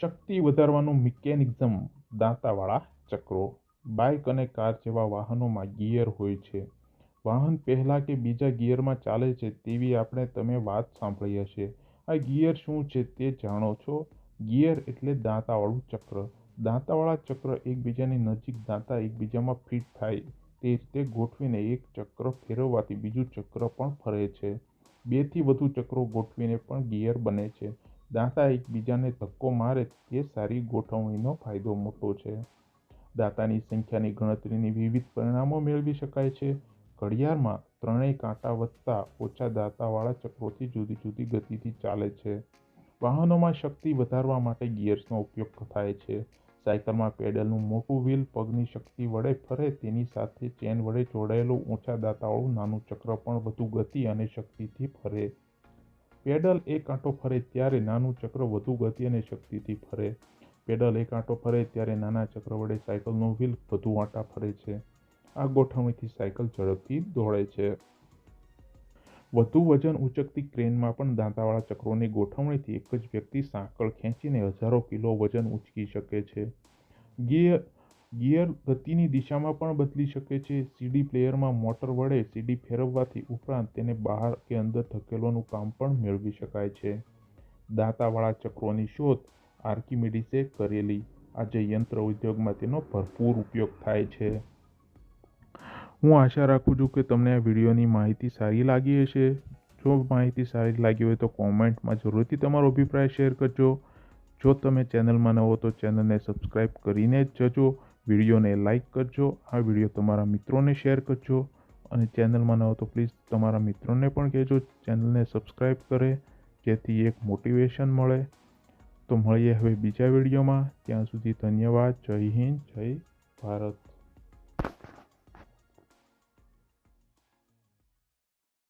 શક્તિ વધારવાનું મિકેનિઝમ દાંતાવાળા ચક્રો, બાઇક અને કાર જેવા વાહનોમાં ગિયર હોય છે. વાહન પહેલાં કે બીજા ગિયરમાં ચાલે છે તેવી આપણે તમે વાત સાંભળી હશે આ ગિયર શું છે તે જાણો છો? ગિયર એટલે દાંતાવાળું ચક્ર. દાંતાવાળા ચક્ર એકબીજાની નજીક દાંતા એકબીજામાં ફિટ થાય તે રીતે ગોઠવીને એક ચક્ર ફેરવવાથી બીજું ચક્ર પણ ફરે છે. બેથી વધુ ચક્રો ગોઠવીને પણ ગિયર બને છે. દાંતા એકબીજાને ધક્કો મારે તે સારી ગોઠવણીનો ફાયદો મોટો છે. દાંતાની સંખ્યાની ગણતરીની વિવિધ પરિણામો મેળવી શકાય છે. ઘડિયાળમાં ત્રણેય કાંટા વધતા ઓછા દાંતાવાળા ચક્રોથી જુદી જુદી ગતિથી ચાલે છે. વાહનોમાં શક્તિ વધારવા માટે ગિયર્સનો ઉપયોગ થાય છે. સાયકલમાં પેડલનું મોટું વ્હીલ પગની શક્તિ વડે ફરે તેની સાથે ચેન વડે જોડાયેલું ઊંચા દાંતાવાળું નાનું ચક્ર પણ વધુ ગતિ અને શક્તિથી ફરે પેડલ એક આંટો ફરે ત્યારે નાનું ચક્ર વધુ ગતિ અને શક્તિથી ફરે. પેડલ એક આંટો ફરે ત્યારે નાના ચક્ર વડે સાયકલનો વ્હીલ વધુ આંટા ફરે છે. આ ગોઠવણીથી સાયકલ ઝડપથી દોડે છે. વધુ વજન ઉચકતી ક્રેનમાં પણ દાંતાવાળા ચક્રોની ગોઠવણીથી એક જ વ્યક્તિ સાંકળ ખેંચીને હજારો કિલો વજન ઉચકી શકે છે. ગિયર ગિયર ગતિની દિશામાં પણ બદલી શકે છે. સીડી પ્લેયરમાં મોટર વડે સીડી ફેરવવાથી ઉપરાંત તેને બહાર કે અંદર ધકેલવાનું કામ પણ મેળવી શકાય છે. દાંતાવાળા ચક્રોની શોધ આર્કિમિડીસે કરેલી. આજે યંત્ર ઉદ્યોગમાં તેનો ભરપૂર ઉપયોગ થાય છે. હું આશા રાખું છું કે તમને આ વિડીયોની માહિતી સારી લાગી હશે. જો માહિતી સારી લાગી હોય તો કોમેન્ટમાં જરૂરથી તમારો અભિપ્રાય શેર કરજો. જો તમે ચેનલમાં નવો તો ચેનલને સબસ્ક્રાઈબ કરીને જ જજો. વિડીયોને લાઇક કરજો, આ વીડિયો તમારા મિત્રોને શેર કરજો અને ચેનલમાં ન હો તો પ્લીઝ તમારા મિત્રોને પણ કહેજો, ચેનલને સબસ્ક્રાઈબ કરે, જેથી એક મોટિવેશન મળે. તો મળીએ હવે બીજા વિડીયોમાં, ત્યાં સુધી ધન્યવાદ, જય હિન્દ, જય ભારત.